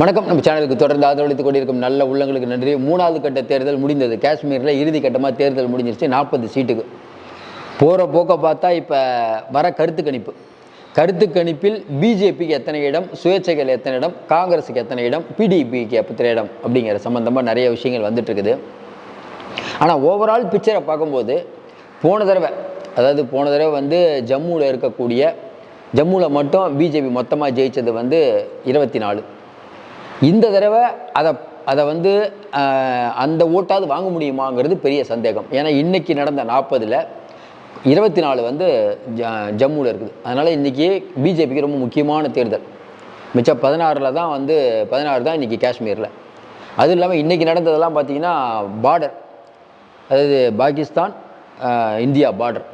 வணக்கம். நம்ம சேனலுக்கு தொடர்ந்து ஆதரவளித்துக் கொண்டிருக்கும் நல்ல உள்ளங்களுக்கு நன்றி. மூணாவது கட்ட தேர்தல் முடிந்தது. காஷ்மீரில் இறுதி கட்டமாக தேர்தல் முடிஞ்சிருச்சு. நாற்பது சீட்டுக்கு. போகிற போக்கை பார்த்தா இப்போ வர கருத்து கணிப்பு. கருத்து கணிப்பில் பிஜேபிக்கு எத்தனை இடம்? சுயேட்சைகள் எத்தனை இடம்? காங்கிரஸுக்கு எத்தனை இடம்? பிடிபிக்கு எத்தனை இடம்? அப்படிங்கிற சம்மந்தமாக நிறைய விஷயங்கள் வந்துட்டுருக்குது. ஆனால் ஓவரால் பிக்சரை பார்க்கும்போது போன தடவை அதாவது போன தடவை வந்து ஜம்முவில் இருக்கக்கூடிய ஜம்முவில் மட்டும் பிஜேபி மொத்தமாக ஜெயித்தது வந்து இருபத்தி நாலு. இந்த தடவை அதை அதை வந்து அந்த ஓட்டாவது வாங்க முடியுமாங்கிறது பெரிய சந்தேகம். ஏன்னா இன்றைக்கி நடந்த நாற்பதில் இருபத்தி நாலு வந்து ஜ ஜம்முவில் இருக்குது. அதனால் இன்றைக்கி பிஜேபிக்கு ரொம்ப முக்கியமான தேர்தல். மிச்சம் பதினாறில் தான் வந்து பதினாறு தான் இன்றைக்கி காஷ்மீரில். அதுவும் இல்லாமல் இன்றைக்கி நடந்ததெல்லாம் பார்த்திங்கன்னா பார்டர் அதாவது பாகிஸ்தான் இந்தியா பார்டர்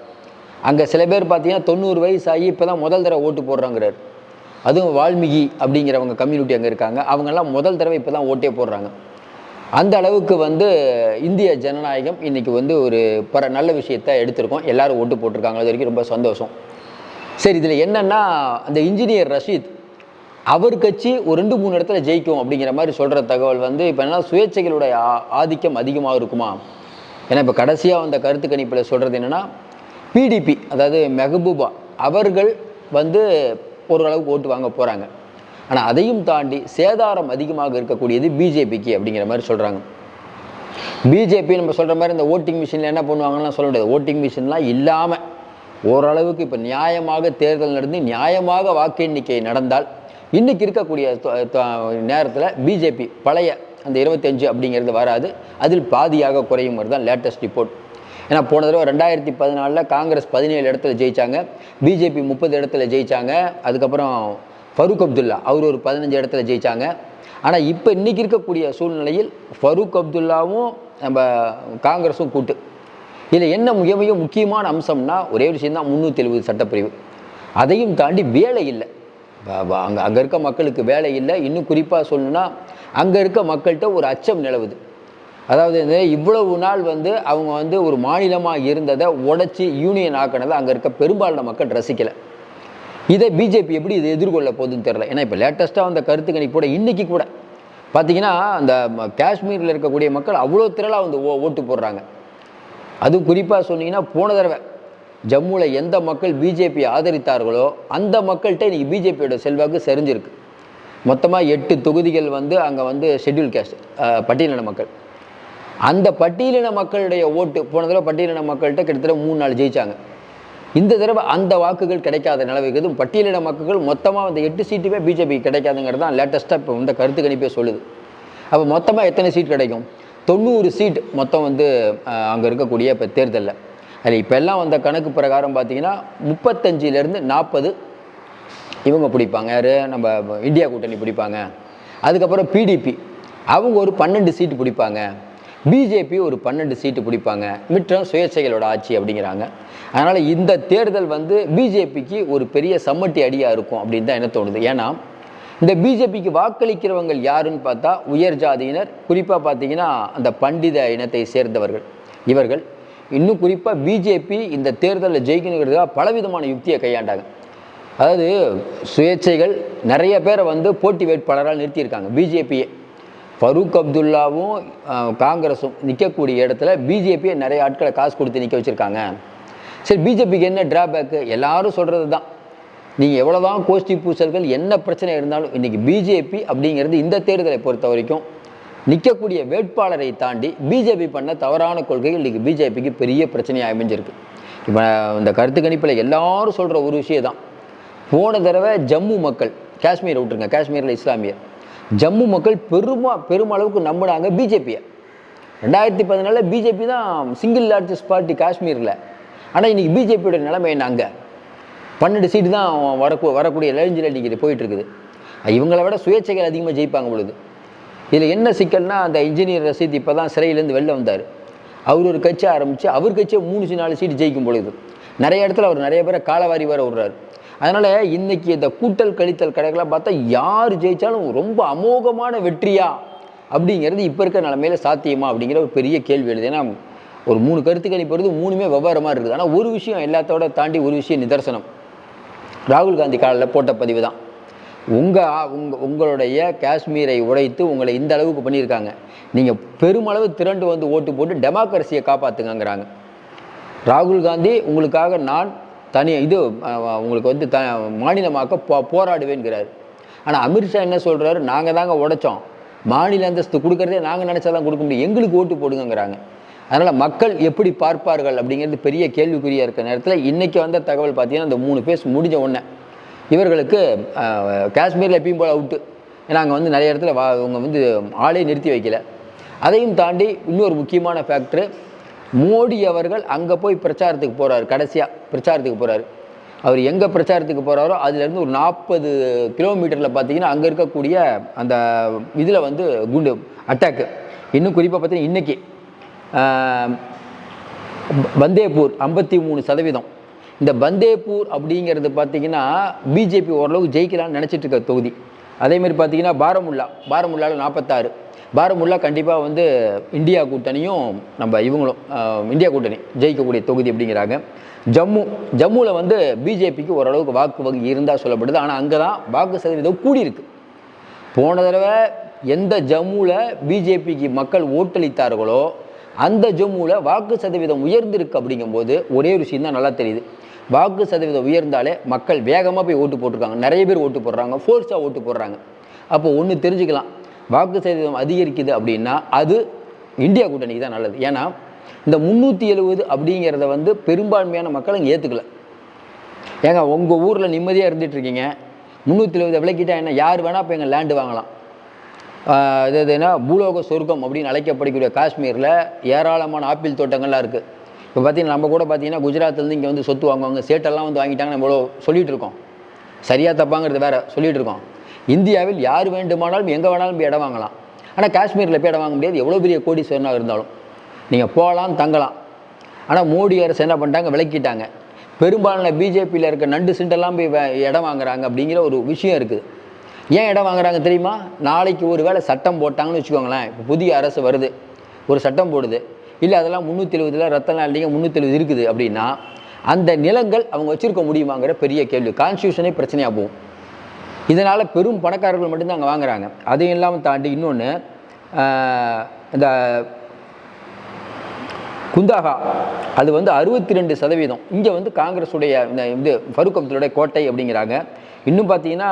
அங்கே சில பேர் பார்த்தீங்கன்னா தொண்ணூறு வயசு ஆகி இப்போ தான் முதல் தடவை ஓட்டு போடுறாங்கிறார். அதுவும் வால்மீகி அப்படிங்கிறவங்க கம்யூனிட்டி அங்கே இருக்காங்க. அவங்கெல்லாம் முதல் தடவை இப்போ தான் ஓட்டே போடுறாங்க. அந்த அளவுக்கு வந்து இந்திய ஜனநாயகம் இன்றைக்கி வந்து ஒரு பர நல்ல விஷயத்தை எடுத்திருக்கோம். எல்லோரும் ஓட்டு போட்டிருக்காங்க. அது வரைக்கும் ரொம்ப சந்தோஷம். சரி இதில் என்னென்னா அந்த இன்ஜினியர் ரஷீத் அவர் கட்சி ஒரு ரெண்டு மூணு இடத்துல ஜெயிக்கும் அப்படிங்கிற மாதிரி சொல்கிற தகவல் வந்து இப்போ என்ன சுயேட்சைகளுடைய ஆதிக்கம் அதிகமாக இருக்குமா? ஏன்னா இப்போ கடைசியாக வந்த கருத்து கணிப்பில் சொல்கிறது என்னென்னா பிடிபி அதாவது மெஹபூபா அவர்கள் வந்து ஓரளவுக்கு ஓட்டு வாங்க போகிறாங்க ஆனால் அதையும் தாண்டி சேதாரம் அதிகமாக இருக்கக்கூடியது பிஜேபிக்கு அப்படிங்கிற மாதிரி சொல்கிறாங்க பிஜேபி நம்ம சொல்கிற மாதிரி இந்த ஓட்டிங் மிஷினில் என்ன பண்ணுவாங்கன்னு சொல்ல முடியாது. ஓட்டிங் மிஷின்லாம் இல்லாமல் ஓரளவுக்கு இப்போ நியாயமாக தேர்தல் நடந்து நியாயமாக வாக்கு எண்ணிக்கை நடந்தால் இன்றைக்கி இருக்கக்கூடிய நேரத்தில் பிஜேபி பழைய அந்த இருபத்தஞ்சு அப்படிங்கிறது வராது. அதில் பாதியாக குறையும் மாதிரி தான் லேட்டஸ்ட் ரிப்போர்ட் ஏன்னா போன தடவை ரெண்டாயிரத்தி பதினாலில் காங்கிரஸ் பதினேழு இடத்துல ஜெயிச்சாங்க. பிஜேபி முப்பது இடத்துல ஜெயித்தாங்க அதுக்கப்புறம் ஃபரூக் அப்துல்லா அவர் ஒரு பதினஞ்சு இடத்துல ஜெயிச்சாங்க. ஆனால் இப்போ இன்றைக்கி இருக்கக்கூடிய சூழ்நிலையில் ஃபரூக் அப்துல்லாவும் நம்ம காங்கிரஸும் கூட்டு. இதில் என்ன மிக மிக முக்கியமான அம்சம்னா ஒரே விஷயம் தான் முந்நூற்றி எழுபது சட்டப்பிரிவு. அதையும் தாண்டி வேலை இல்லை. அங்கே அங்கே இருக்க மக்களுக்கு வேலை இல்லை. இன்னும் குறிப்பாக சொல்லணும்னா அங்கே இருக்க மக்கள்கிட்ட ஒரு அச்சம் நிலவுது. அதாவது வந்து இவ்வளவு நாள் வந்து அவங்க வந்து ஒரு மாநிலமாக இருந்ததை உடைச்சி யூனியன் ஆக்கினதை அங்கே இருக்க பெரும்பாலான மக்கள் ரசிக்கலை. இதை பிஜேபி எப்படி இதை எதிர்கொள்ள போகுதுன்னு தெரில ஏன்னா இப்போ லேட்டஸ்ட்டாக வந்த கருத்து கூட இன்றைக்கி கூட. பார்த்திங்கன்னா அந்த காஷ்மீரில் இருக்கக்கூடிய மக்கள் அவ்வளோ திரளாக வந்து ஓ ஓட்டு போடுறாங்க. அதுவும் குறிப்பாக சொன்னீங்கன்னா போன தடவை ஜம்முவில் எந்த மக்கள் பிஜேபி ஆதரித்தார்களோ அந்த மக்கள்கிட்ட இன்றைக்கி பிஜேபியோட செல்வாக்கு செறிஞ்சிருக்கு மொத்தமாக எட்டு தொகுதிகள் வந்து அங்கே வந்து ஷெட்யூல் கேஸ்ட் பட்டியலின மக்கள். அந்த பட்டியலின மக்களுடைய ஓட்டு போன தடவை பட்டியலின மக்கள்கிட்ட கிட்டத்தட்ட மூணு நாள் ஜெயிச்சாங்க. இந்த தடவை அந்த வாக்குகள் கிடைக்காத நிலவுகிறது பட்டியலின மக்கள் மொத்தமாக அந்த எட்டு சீட்டுமே பிஜேபி கிடைக்காதுங்கிறது தான் லேட்டஸ்ட்டாக இப்போ இந்த கருத்து கணிப்பே சொல்லுது. அப்போ மொத்தமாக எத்தனை சீட் கிடைக்கும்? தொண்ணூறு சீட் மொத்தம் வந்து அங்கே இருக்கக்கூடிய இப்போ தேர்தலில். அதில் இப்போ எல்லாம் வந்த கணக்கு பிரகாரம் பார்த்தீங்கன்னா முப்பத்தஞ்சிலேருந்து நாற்பது இவங்க பிடிப்பாங்க. யார்? நம்ம இந்தியா கூட்டணி பிடிப்பாங்க. அதுக்கப்புறம் பிடிபி அவங்க ஒரு பன்னெண்டு சீட்டு பிடிப்பாங்க. பிஜேபி ஒரு பன்னெண்டு சீட்டு பிடிப்பாங்க. மிற்றம் சுயேட்சைகளோட ஆட்சி அப்படிங்கிறாங்க. அதனால் இந்த தேர்தல் வந்து பிஜேபிக்கு ஒரு பெரிய சம்மட்டி அடியாக இருக்கும் அப்படின்னு தான் என்ன தோணுது. ஏன்னா இந்த பிஜேபிக்கு வாக்களிக்கிறவங்க யாருன்னு பார்த்தா உயர் ஜாதியினர் குறிப்பாக பார்த்தீங்கன்னா அந்த பண்டித இனத்தை சேர்ந்தவர்கள். இவர்கள். இன்னும் குறிப்பாக பிஜேபி இந்த தேர்தலில் ஜெயிக்கணுங்கிறதுக்காக பலவிதமான யுக்தியை கையாண்டாங்க. அதாவது சுயேட்சைகள் நிறைய பேரை வந்து போட்டி வேட்பாளரால் நிறுத்தியிருக்காங்க. பிஜேபியை ஃபரூக் அப்துல்லாவும் காங்கிரஸும் நிற்கக்கூடிய இடத்துல பிஜேபியை நிறைய ஆட்களை காசு கொடுத்து நிற்க வச்சுருக்காங்க. சரி பிஜேபிக்கு என்ன டிராபேக்கு எல்லாரும் சொல்கிறது தான். நீங்கள் எவ்வளோதான் கோஷ்டி பூசல்கள் என்ன பிரச்சனை இருந்தாலும் இன்றைக்கி பிஜேபி அப்படிங்கிறது இந்த தேர்தலை பொறுத்த வரைக்கும் நிற்கக்கூடிய வேட்பாளரை தாண்டி பிஜேபி பண்ண தவறான கொள்கைகள் இன்றைக்கி பிஜேபிக்கு பெரிய பிரச்சனையாக அமைஞ்சிருக்கு. இப்போ இந்த கருத்து கணிப்பில் எல்லாரும் சொல்கிற ஒரு விஷயம் தான் போன தடவை ஜம்மு மக்கள் காஷ்மீரை விட்டுருங்க காஷ்மீரில் இஸ்லாமியர். ஜம்மு மக்கள் பெருமா பெருமளவுக்கு நம்பினாங்க பிஜேபியை ரெண்டாயிரத்தி பதினாலில் பிஜேபி தான் சிங்கிள் லார்ஜஸ்ட் பார்ட்டி காஷ்மீரில். ஆனால் இன்றைக்கி பிஜேபியோட நிலைமை என்ன அங்கே? பன்னெண்டு சீட்டு தான் வரக்கூ வரக்கூடிய ரேஞ்சில் இன்றைக்கி போயிட்டுருக்குது. இவங்களை விட சுயேட்சைகள் அதிகமாக ஜெயிப்பாங்க பொழுது. இதில் என்ன சிக்கல்னா அந்த இன்ஜினியர் ரசீத் இப்போ தான் சிறையிலேருந்து வெளில வந்தார். அவர் ஒரு கட்சி ஆரம்பித்து அவர் கட்சியை மூணு நாலு சீட்டு ஜெயிக்கும் பொழுது. நிறைய இடத்துல அவர் நிறைய பேரை காலவாரி வர விடுறாரு. அதனால் இன்றைக்கி இந்த கூட்டல் கழித்தல் கணக்கெல்லாம் பார்த்தா யார் ஜெயித்தாலும் ரொம்ப அமோகமான வெற்றியா அப்படிங்கிறது இப்போ இருக்கிற நிலமையில சாத்தியமா அப்படிங்கிற ஒரு பெரிய கேள்வி எழுது. ஏன்னா ஒரு மூணு கருத்துக்களை கணிப்பு வருது மூணுமே மாதிரி இருக்குது. ஆனால் ஒரு விஷயம் எல்லாத்தோட தாண்டி ஒரு விஷயம் நிதர்சனம். ராகுல் காந்தி காலில் போட்ட பதிவு தான். உங்கள் உங்க உங்களுடைய காஷ்மீரை உடைத்து உங்களை இந்த அளவுக்கு பண்ணியிருக்காங்க. நீங்கள் பெருமளவு திரண்டு வந்து ஓட்டு போட்டு டெமோக்ரஸியை காப்பாற்றுங்கிறாங்க ராகுல் காந்தி உங்களுக்காக நான் தனி இது உங்களுக்கு வந்து த மாநிலமாக்க போ போராடுவேங்கிறார் ஆனால் அமித்ஷா என்ன சொல்கிறாரு நாங்கள் தாங்க உடைச்சோம். மாநில அந்தஸ்து கொடுக்கறதே நாங்கள் நினச்சா தான் கொடுக்க முடியும். எங்களுக்கு ஓட்டு போடுங்கிறாங்க அதனால் மக்கள் எப்படி பார்ப்பார்கள் அப்படிங்கிறது பெரிய கேள்விக்குறியாக இருக்க நேரத்தில் இன்றைக்கி வந்த தகவல் பார்த்தீங்கன்னா அந்த மூணு பேஸ் முடிஞ்ச உடனே இவர்களுக்கு காஷ்மீரில் எப்பயும் போல் அவுட்டு. ஏன்னா அங்கே வந்து நிறைய இடத்துல வா அவங்க வந்து ஆளே நிறுத்தி வைக்கல. அதையும் தாண்டி இன்னொரு முக்கியமான ஃபேக்ட்ரு மோடி அவர்கள் அங்கே போய் பிரச்சாரத்துக்கு போகிறாரு கடைசியாக பிரச்சாரத்துக்கு போகிறாரு அவர் எங்கே பிரச்சாரத்துக்கு போகிறாரோ அதுலேருந்து ஒரு நாற்பது கிலோமீட்டரில் பார்த்தீங்கன்னா அங்கே இருக்கக்கூடிய அந்த இதில் வந்து குண்டு அட்டாக்கு இன்னும் குறிப்பாக பார்த்தீங்கன்னா இன்றைக்கி பந்தேப்பூர் ஐம்பத்தி மூணு சதவீதம். இந்த பந்தேப்பூர் அப்படிங்கிறது பார்த்தீங்கன்னா பிஜேபி ஓரளவுக்கு ஜெயிக்கலாம்னு நினச்சிட்டு இருக்க தொகுதி. அதேமாதிரி பார்த்தீங்கன்னா பாரமுல்லா பாரமுல்லாவில் நாற்பத்தாறு பாரமுல்லா கண்டிப்பாக வந்து இந்தியா கூட்டணியும் நம்ம இவங்களும் இந்தியா கூட்டணி ஜெயிக்கக்கூடிய தொகுதி அப்படிங்கிறாங்க. ஜம்மு ஜம்முவில் வந்து பிஜேபிக்கு ஓரளவுக்கு வாக்கு வங்கி இருந்தால் சொல்லப்படுது. ஆனால் அங்கே தான் வாக்கு சதவீதம் கூடியிருக்கு. போன தடவை எந்த ஜம்முவில் பிஜேபிக்கு மக்கள் ஓட்டளித்தார்களோ அந்த ஜம்முவில் வாக்கு சதவீதம் உயர்ந்திருக்கு அப்படிங்கும்போது ஒரே ஒரு விஷயம் தான் நல்லா தெரியுது. வாக்கு சதவீதம் உயர்ந்தாலே மக்கள் வேகமாக போய் ஓட்டு போட்டிருக்காங்க. நிறைய பேர் ஓட்டு போடுறாங்க. ஃபோர்ஸாக ஓட்டு போடுறாங்க. அப்போ ஒன்று தெரிஞ்சுக்கலாம். வாக்கு சதவீதம் அதிகரிக்குது அப்படின்னா அது இந்தியா கூட்டணிக்கு தான் நல்லது. ஏன்னா இந்த முந்நூற்றி எழுபது அப்படிங்கிறத வந்து பெரும்பான்மையான மக்கள் இங்கே ஏற்றுக்கல ஏங்க உங்கள் ஊரில் நிம்மதியாக இருந்துட்டு இருக்கீங்க. முந்நூற்றி எழுபது விளக்கிட்டா என்ன? யார் வேணால் இப்போ எங்கள் லேண்டு வாங்கலாம். இது என்ன? பூலோக சொர்க்கம் அப்படின்னு அழைக்கப்படக்கூடிய காஷ்மீரில் ஏராளமான ஆப்பிள் தோட்டங்கள்லாம் இருக்குது இப்போ பார்த்தீங்கன்னா நம்ம கூட பார்த்தீங்கன்னா குஜராத்லேருந்து இங்கே வந்து சொத்து வாங்குவாங்க. சேட்டெல்லாம் வந்து வாங்கிட்டாங்க நம்ம இவ்வளோ சொல்லிகிட்ருக்கோம் இருக்கோம். சரியாக தப்பாங்கிறது வேறு சொல்லிகிட்டு இருக்கோம். இந்தியாவில் யார் வேண்டுமானாலும் எங்கே வேணாலும் போய் இடம் வாங்கலாம். ஆனால் காஷ்மீரில் போய் இடம் வாங்க முடியாது. எவ்வளோ பெரிய கோடீஸ்வரனாக இருந்தாலும். நீங்கள் போகலாம் தங்கலாம். ஆனால் மோடி அரசு என்ன பண்ணிட்டாங்க? விளக்கிட்டாங்க பெரும்பாலான பிஜேபியில் இருக்க நண்டு சிண்டெல்லாம் போய் இடம் வாங்குறாங்க அப்படிங்கிற ஒரு விஷயம் இருக்குது. ஏன் இடம் வாங்குறாங்க தெரியுமா? நாளைக்கு ஒரு வேளை சட்டம் போட்டாங்கன்னு வச்சுக்கோங்களேன். இப்போ புதிய அரசு வருது. ஒரு சட்டம் போடுது. இல்லை அதெல்லாம் முந்நூற்றி எழுபதில் ரத்தலாம் இல்லைங்க முந்நூற்றி எழுபது இருக்குது அப்படின்னா அந்த நிலங்கள் அவங்க வச்சுருக்க முடியுமாங்கிற பெரிய கேள்வி. கான்ஸ்டியூஷனே பிரச்சனையாக போகும். இதனால் பெரும் பணக்காரர்கள் மட்டும்தான் அங்கே வாங்குறாங்க. அதையும் இல்லாமல் தாண்டி இன்னொன்று இந்த குந்தாகா அது வந்து அறுபத்தி ரெண்டு சதவீதம். இங்கே வந்து காங்கிரஸுடைய இந்த இது ஃபருக் அப்துல்லுடைய கோட்டை அப்படிங்கிறாங்க. இன்னும் பார்த்தீங்கன்னா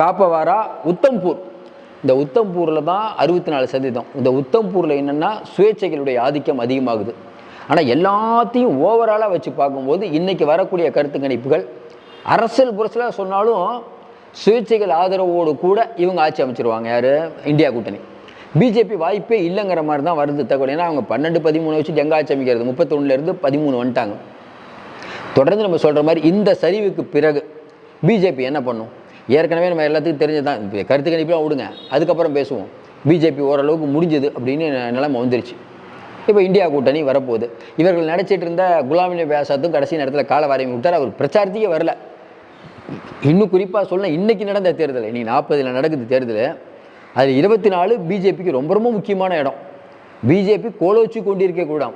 காப்பவாரா உத்தம்பூர். இந்த உத்தம்பூரில் தான் அறுபத்தி நாலு சதவீதம். இந்த உத்தம்பூரில் என்னென்னா சுயேட்சைகளுடைய ஆதிக்கம் அதிகமாகுது. ஆனால் எல்லாத்தையும் ஓவராலாக வச்சு பார்க்கும்போது இன்றைக்கி வரக்கூடிய கருத்து கணிப்புகள் அரசியல் புரட்சியில் சொன்னாலும் சுயேட்சைகள் ஆதரவோடு கூட இவங்க ஆட்சி அமைச்சிருவாங்க யார்? இந்தியா கூட்டணி. பிஜேபி வாய்ப்பே இல்லைங்கிற மாதிரி தான் வருது தகவல். ஏன்னா அவங்க பன்னெண்டு பதிமூணு வச்சு எங்கே ஆட்சி அமைக்கிறது? முப்பத்தொன்னுலேருந்து பதிமூணு வந்துட்டாங்க. தொடர்ந்து நம்ம சொல்கிற மாதிரி இந்த சரிவுக்கு பிறகு பிஜேபி என்ன பண்ணும்? ஏற்கனவே நம்ம எல்லாத்துக்கும் தெரிஞ்சதான் கருத்து கணிப்பெலாம் விடுங்க. அதுக்கப்புறம் பேசுவோம். பிஜேபி ஓரளவுக்கு முடிஞ்சது அப்படின்னு நிலைமை வந்துருச்சு. இப்போ இந்தியா கூட்டணி வரப்போகுது. இவர்கள் நினச்சிட்டு இருந்த குலாம் நபி ஆசாத்தும் கடைசி நேரத்தில் காலவாரியம் விட்டார். அவர் பிரச்சாரத்துக்கே வரல. இன்னும் குறிப்பாக சொல்ல இன்னைக்கு நடந்த தேர்தல் இன்றைக்கி நாற்பதில் நடக்குது தேர்தல் அது இருபத்தி நாலு பிஜேபிக்கு ரொம்ப ரொம்ப முக்கியமான இடம். பிஜேபி கோலோச்சி கொண்டிருக்க கூடாம்.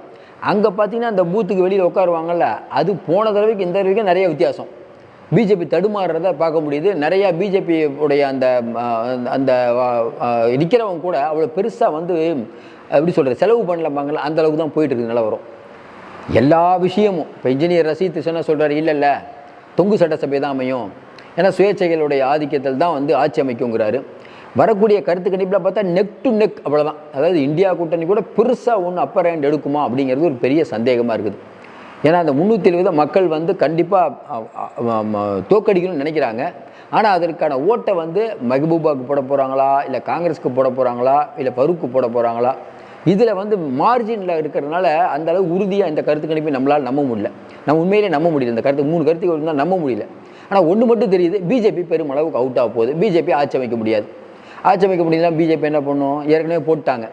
அங்கே பார்த்தீங்கன்னா அந்த பூத்துக்கு வெளியில் உட்காருவாங்கல்ல அது போன தடவைக்கு இந்த தடவைக்கு நிறைய வித்தியாசம். பிஜேபி தடுமாறுறத பார்க்க முடியுது. நிறையா பிஜேபி உடைய அந்த அந்த நிற்கிறவங்க கூட அவ்வளோ பெருசாக வந்து எப்படி சொல்கிறது செலவு பண்ணலம்பாங்கல்ல அந்த அளவுக்கு தான் போயிட்டு இருக்குது நிலவரம். எல்லா விஷயமும் இப்போ இன்ஜினியர் ரசீத் சொன்னால் சொல்கிறார் இல்லை இல்லை. தொங்கு சட்டசபை தான் அமையும். ஏன்னா சுயேட்சைகளுடைய ஆதிக்கத்தில் தான் வந்து ஆட்சி அமைக்குங்கிறாரு. வரக்கூடிய கருத்து கணிப்பில் பார்த்தா நெக் டு நெக் அவ்வளோதான் அதாவது இந்தியா கூட்டணி கூட பெருசாக ஒன்று அப்பர் ஹேண்ட் எடுக்குமா அப்படிங்கிறது ஒரு பெரிய சந்தேகமாக இருக்குது. ஏன்னா அந்த முந்நூற்றி எழுபது மக்கள் வந்து கண்டிப்பாக தோக்கடிக்கணும்னு நினைக்கிறாங்க. ஆனால் அதற்கான ஓட்டை வந்து மெஹபூபாவுக்கு போட போகிறாங்களா இல்லை காங்கிரஸுக்கு போட போகிறாங்களா இல்லை பருக்கு போட போகிறாங்களா இதில் வந்து மார்ஜினில் இருக்கிறதுனால அந்த அளவு உறுதியாக இந்த கருத்து கணிப்பை நம்மளால் நம்ப முடியல. நம்ம உண்மையிலே நம்ப முடியல. இந்த கருத்து மூணு கருத்துக்கு இருந்தால் நம்ப முடியல. ஆனால் ஒன்று மட்டும் தெரியுது. பிஜேபி பெருமளவுக்கு அவுட் ஆக போகுது. பிஜேபி ஆட்சி அமைக்க முடியாது. ஆட்சி அமைக்க முடியலன்னா பிஜேபி என்ன பண்ணும்? ஏற்கனவே போட்டாங்க.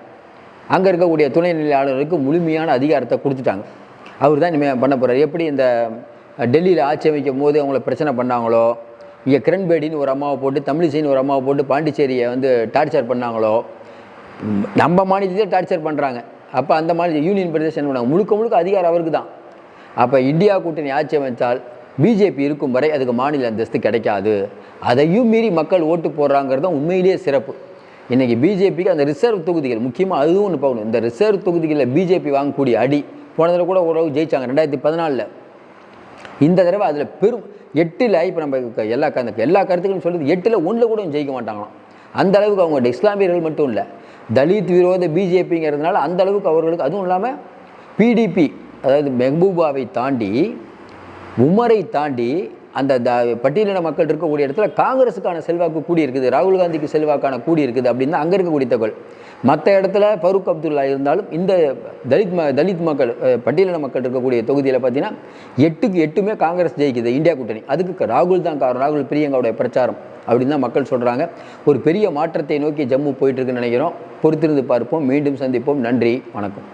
அங்கே இருக்கக்கூடிய துணைநிலை ஆளுநருக்கு முழுமையான அதிகாரத்தை கொடுத்துட்டாங்க. அவர் தான் இனிமேல் பண்ண போகிறார் எப்படி இந்த டெல்லியில் ஆட்சி அமைக்கும் போது அவங்கள பிரச்சனை பண்ணாங்களோ இங்கே கிரண்பேடின்னு ஒரு அம்மாவை போட்டு தமிழிசைன்னு ஒரு அம்மாவை போட்டு பாண்டிச்சேரியை வந்து டார்ச்சர் பண்ணாங்களோ நம்ம மாநிலத்தையே டார்ச்சர் பண்ணுறாங்க அப்போ அந்த மாநில யூனியன் பிரதேசம் என்ன பண்ணாங்க முழுக்க முழுக்க அதிகாரம் அவருக்கு தான். அப்போ இந்தியா கூட்டணி ஆட்சி அமைத்தால் பிஜேபி இருக்கும் வரை அதுக்கு மாநில அந்தஸ்து கிடைக்காது. அதையும் மீறி மக்கள் ஓட்டு போடுறாங்கிறது தான் உண்மையிலேயே சிறப்பு. இன்றைக்கி பிஜேபிக்கு அந்த ரிசர்வ் தொகுதிகள் முக்கியமாக அதுவும் ஒன்று போகணும் இந்த ரிசர்வ் தொகுதிகளில் பிஜேபி வாங்கக்கூடிய அடி போன தடவை கூட ஓரளவு ஜெயிச்சாங்க ரெண்டாயிரத்தி பதினாலில். இந்த தடவை அதில் பெரும் எட்டில் இப்போ நம்ம எல்லா க- எல்லா கருத்துக்களும் சொல்லுது எட்டில் ஒன்றில் கூட ஜெயிக்க மாட்டாங்களாம். அந்த அளவுக்கு அவங்க இஸ்லாமியர்கள் மட்டும் இல்லை. தலித் விரோத பிஜேபிங்கிறதுனால அந்த அளவுக்கு அவர்களுக்கு அதுவும் இல்லாமல் பிடிபி அதாவது மெஹபூபாவை தாண்டி உமரை தாண்டி அந்த த பட்டியலின மக்கள் இருக்கக்கூடிய இடத்துல காங்கிரஸுக்கான செல்வாக்கு கூடி இருக்குது ராகுல் காந்திக்கு செல்வாக்கான கூடி இருக்குது அப்படின்னு தான் அங்கே இருக்கக்கூடிய தகவல். மற்ற இடத்துல ஃபரூக் அப்துல்லா இருந்தாலும் இந்த தலித் ம தலித் மக்கள் பட்டியலின மக்கள் இருக்கக்கூடிய தொகுதியில் பார்த்தீங்கன்னா எட்டுக்கு எட்டுமே காங்கிரஸ் ஜெயிக்குது இந்தியா கூட்டணி. அதுக்கு ராகுல் தான் காரணம். ராகுல் பிரியங்காவுடைய பிரச்சாரம் அப்படின்னு தான் மக்கள் சொல்கிறாங்க ஒரு பெரிய மாற்றத்தை நோக்கி ஜம்மு போயிட்டுருக்குன்னு நினைக்கிறோம். பொறுத்திருந்து பார்ப்போம். மீண்டும் சந்திப்போம். நன்றி. வணக்கம்.